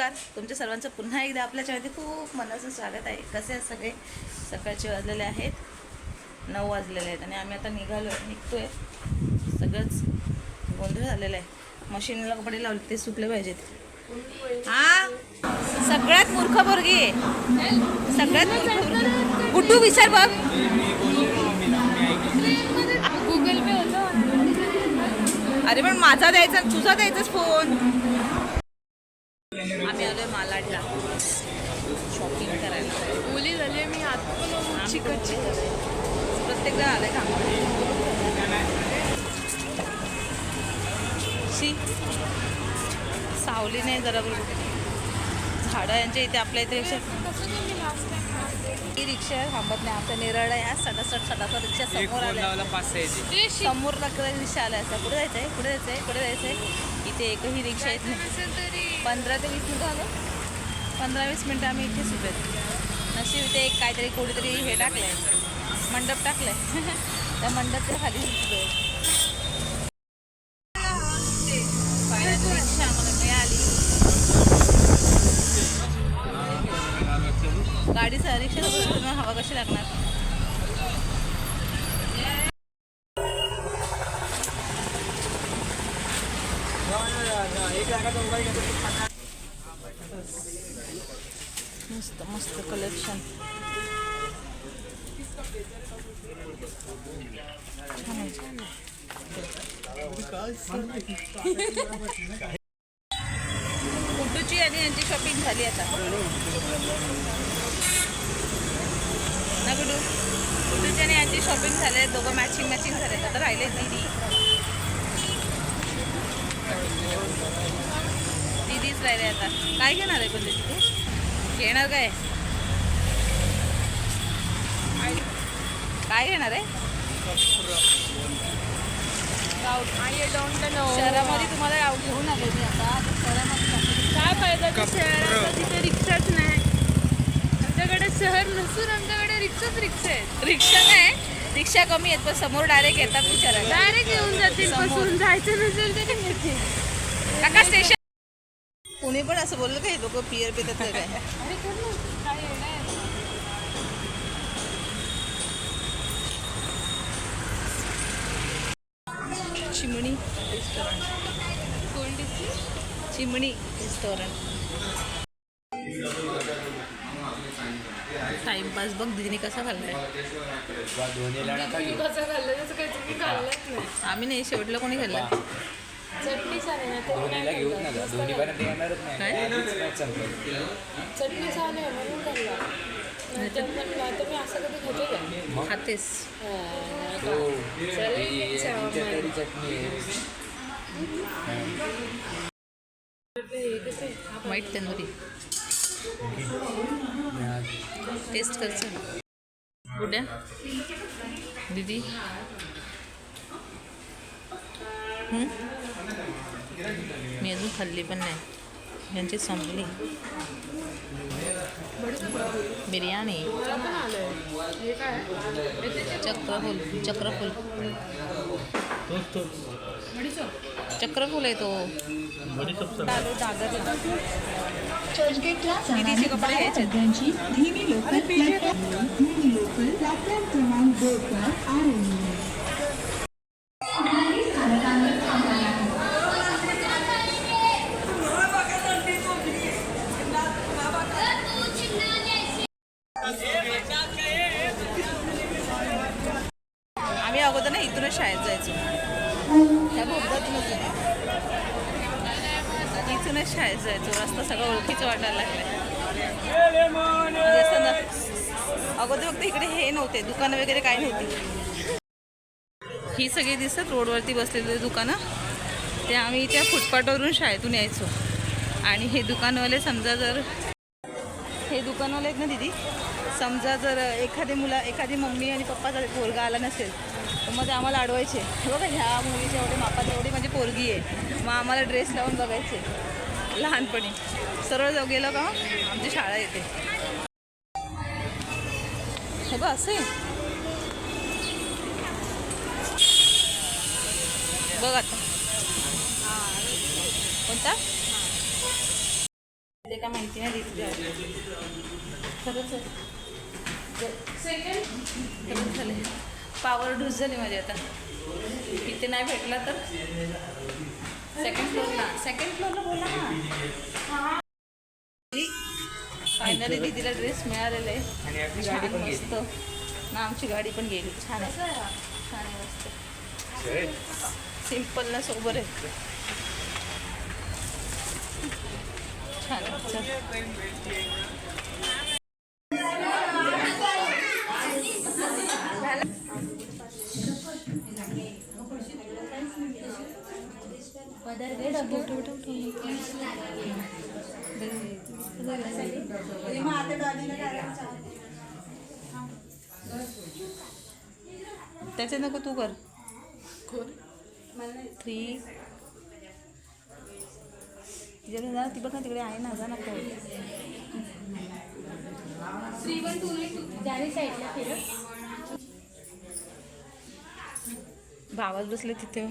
नमस्कार. तुमच्या सर्वांचं पुन्हा एकदा आपल्या चॅनलमध्ये खूप मनाचं स्वागत आहे. कसे आहेत सगळे? सकाळचे वाजलेले आहेत. नऊ वाजलेले आहेत आणि आम्ही आता निघालो निघतो आहे सगळंच गोंधळ झालेला आहे. मशीनला कपडे लावले ते सुकले पाहिजेत. हा सगळ्यात मूर्ख पोरगी आहे. सगळ्यात मूर्ख विसर गुड्डू बघ. गुगल पे होतं अरे पण माझा द्यायचा तुझा द्यायचाच फोन. ओली झाली मी आता पण चिकटची प्रत्येक जण आलंय का शी. सावली नाही जरा बरोबर झाडं यांच्या इथे आपल्या इथे ही रिक्षा थांबत नाही आमच्या नेरळा या सटासट सटासट रिक्षा समोर ते समोर लागतं रिक्षा आल्या असं. पुढे जायचंय? पुढे जायचंय? पुढे जायचंय? इथे एकही रिक्षा येत नाही. असेल तरी. पंधरा ते वीस मिनटं आलो पंधरा वीस मिनटं आम्ही इथेच उभे नशीब ते काहीतरी कोणीतरी हे टाकलंय. मंडप टाकलंय. त्या मंडपच्या खाली उभे रिक्षा आम्हाला मिळाली. गाडीचा रिक्षा हवा कशी लागणार? मस्त कलेक्शन छान आहे, छान आहे. कुटूची आणि यांची शॉपिंग झाली आता. ना कुटू कुटूची आणि यांची शॉपिंग झाले दोघं मॅचिंग मॅचिंग झाले आता राहिले दीदी. दीदीच राहिले आता. काय घेणार आहे पण दीदी तू घेणार काय? काय घेणार आहे? आय डोंट नो शहरामध्ये तुम्हाला घेऊन आले मी आता. आता शहरामध्ये shopping. काय फायदा त्या शहराचा तिथे रिक्षाच नाही. आमच्याकडे शहर नसून आमच्याकडे रिक्षाच रिक्षा आहेत रिक्षा नाही. रिक्षा कमी आहेत पण समोर डायरेक्ट येतात विचारायला. डायरेक्ट येऊन जातील. बसून जायचं नसेल तरी काका स्टेशन कोणी पण असं बोललं काही लोक पियर पितात काय? चिमणी रेस्टॉरंट कोणतीची? चिमणी रेस्टॉरंट टाइमपास बघ दिदीने कसा खाल्लाय. कसं खाल्लं तसं काही तुम्ही खाल्लंच नाही. आम्ही नाही शेवटला कोणी खाल्ला चटणी छान आहे ना ते दोन्हीला घेऊच नका दोन्ही पर्यंत येणारच काय? आधीच. चटणी छान आहे म्हणून खाल्ला नाहीतर म्हणलं आता मी असं कधी खाते का? खातेस. हा, हो चल, ही चहा तुमच्याकडे चटणी आहे हे कसं आहे? वाईट तंदुरी टेस्ट करचं कुठ्या दीदी? हं? मी अजून खाल्ली पण नाही. यांची संपली. बिर्याणी. हे? चक्रफूल चक्रफूल. चक्रफूल आहे तो. धीमी लोकल प्लॅटफॉर्म धीमी लोकल प्लॅटफॉर्म क्रमांक अगोदर फक्त इकडे हे नव्हते दुकानं वगैरे काय नव्हती. ही सगळी दिसतात रोडवरती बसलेली दुकानं. ते आम्ही त्या फुटपाथवरून शाळेतून यायचो. आणि हे दुकानवाले समजा जर हे दुकानवाले आहेत ना दिदी? समजा जर एखादी मुला एखादी मम्मी आणि पप्पा जर पोरगा आला नसेल तर मग ते आम्हाला अडवायचे. बघा ह्या मुलीच्या एवढे मापात एवढी माझी पोरगी आहे. मग आम्हाला ड्रेस लावून बघायचे. लहानपणी. सरळ जाऊ गेलो का आमची शाळा येते. हे बघ असे. बघ आता. कोणता? ते का माहिती नाही खरंच सेकंड खरंच झाले पावर डूज झाली माझी आता. इथे नाही भेटला तर. सेकंड फ्लोअरला सेकंड फ्लोअरला बोला ना. फायनली दीदीला ड्रेस मिळालेला आहे. छान मस्त. ना आमची गाडी पण गेली. छान आहे. छान आहे मस्त. सिंपल ना सोबर आहे. छान चल. त्याचे नको तू कर. थ्री. तिच्याकडे जा ती बघ ना तिकडे आहे ना जा फिरत भावाच बसले तिथे.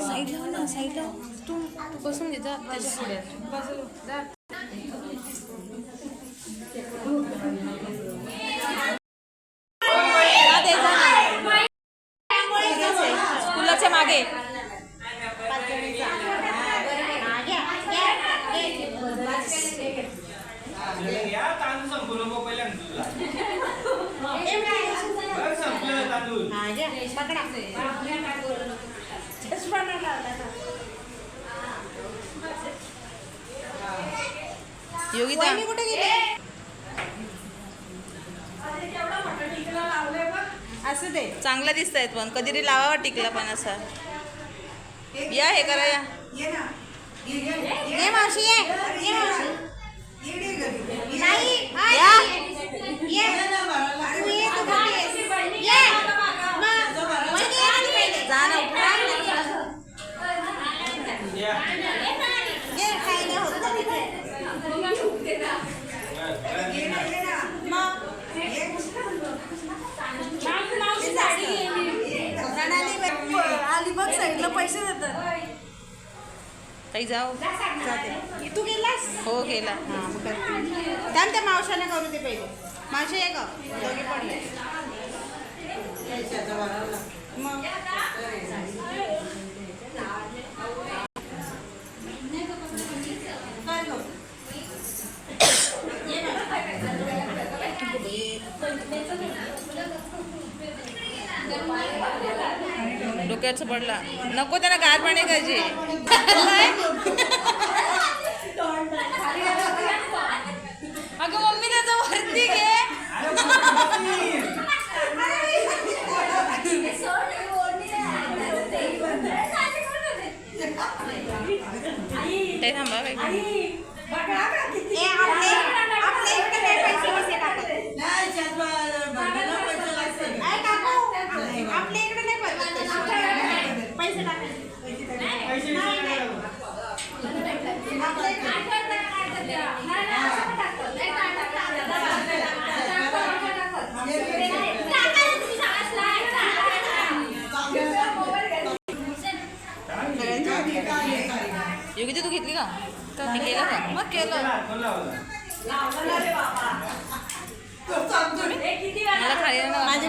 साईडला हो ना साईडला. तू तू बसून जा त्याच्या पुढे जा स्कूलाच्या मागे या तांदूळ संपलं मग पहिल्यांदा तुला बरं, संपलं तांदूळ योगिता. कुठे गेली? असं दे. चांगला दिसत आहेत पण कधी लावावा टिकला पण असा. या हे करा या. ये ना. ये ये ये. मावशी ये ये मावशी. नाही या ये ना बाळाला तू ये तू घरी ये. ये मग, वहिनी या आधी पहिले. जा ना उठा. या. ये काही नाही होत ना तिथे. ये ना ये ना मग ये प्रणाली बाई. आली बघ साईडला पैसे देतात ताई जाऊ. जाते. तू गेलास? हो गेला. हां थांब त्या मावशाने करू दे पहिले. मावशी ये ग दोघे पडले मग? डोक्याचं पडला. नको त्याला गार पाणी पाहिजे अगं मम्मी त्याचा वरती घे. ते थांबा बाई. ए, आपले- आपल्या इकडे नाही पैसे बिसे टाकत. नाही टाकू. आपल्या इकडे नाही पद्धत तशी. पैसे टाकायचे. पैसे बिसे काय नको. आपल्या इकडे- योगिता तू घेतली का? मी केलं का? मग केलं? मला खाली ना माझे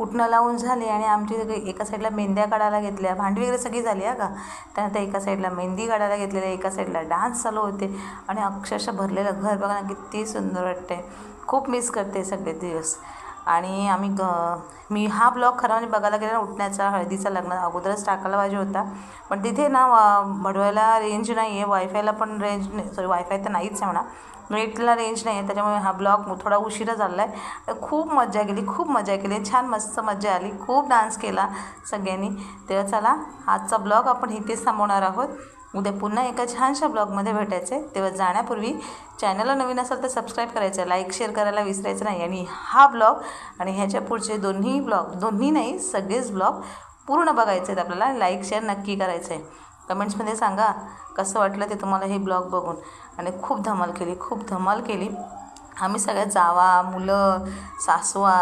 उठणं लावून झाले आणि आमची एका साईडला मेंद्या काढायला घेतल्या. भांडी वगैरे सगळी झाली आहे का? त्यानंतर एका साईडला मेहंदी काढायला घेतलेल्या एका साईडला डान्स चालू होते आणि अक्षरशः भरलेलं घर बघा ना किती सुंदर वाटते खूप मिस करते सगळे दिवस. आणि आम्ही ग मी हा ब्लॉग खरा म्हणजे बघायला गेला ना उठण्याचा हळदीचा लग्न अगोदरच टाकायला पाहिजे होता. पण तिथे ना भडवायला रेंज नाही आहे वायफायला पण रेंज नाही सॉरी वायफाय तर नाहीच आहे म्हणा. नेटला रेंज नाही आहे त्याच्यामुळे हा ब्लॉग थोडा उशिरा झाला आहे खूप मजा केली खूप मजा केली छान मस्त मजा आली. खूप डान्स केला सगळ्यांनी. तेव्हा चला आजचा ब्लॉग आपण इथेच थांबवणार आहोत. उद्या पुन्हा एका छानशा ब्लॉगमध्ये भेटायचं. आहे तेव्हा जाण्यापूर्वी चॅनलला नवीन असेल तर सबस्क्राईब करायचं लाईक शेअर करायला विसरायचं नाही. आणि हा ब्लॉग आणि ह्याच्या पुढचे दोन्ही ब्लॉग दोन्ही नाही सगळेच ब्लॉग पूर्ण बघायचे आहेत आपल्याला. लाईक शेअर नक्की करायचं आहे कमेंट्समध्ये सांगा कसं वाटलं ते तुम्हाला हे ब्लॉग बघून. आणि खूप धमाल केली खूप धमाल केली. आम्ही सगळ्या जावा मुलं सासवा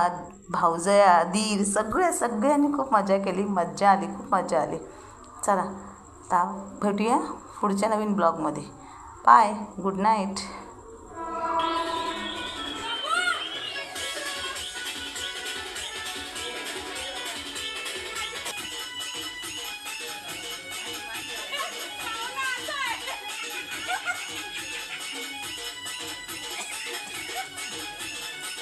भाऊजया दीर सगळे सगळ्यांनी खूप मजा केली मज्जा आली खूप मजा आली. चला ता भेटूया पुढच्या नवीन ब्लॉगमध्ये. Bye good night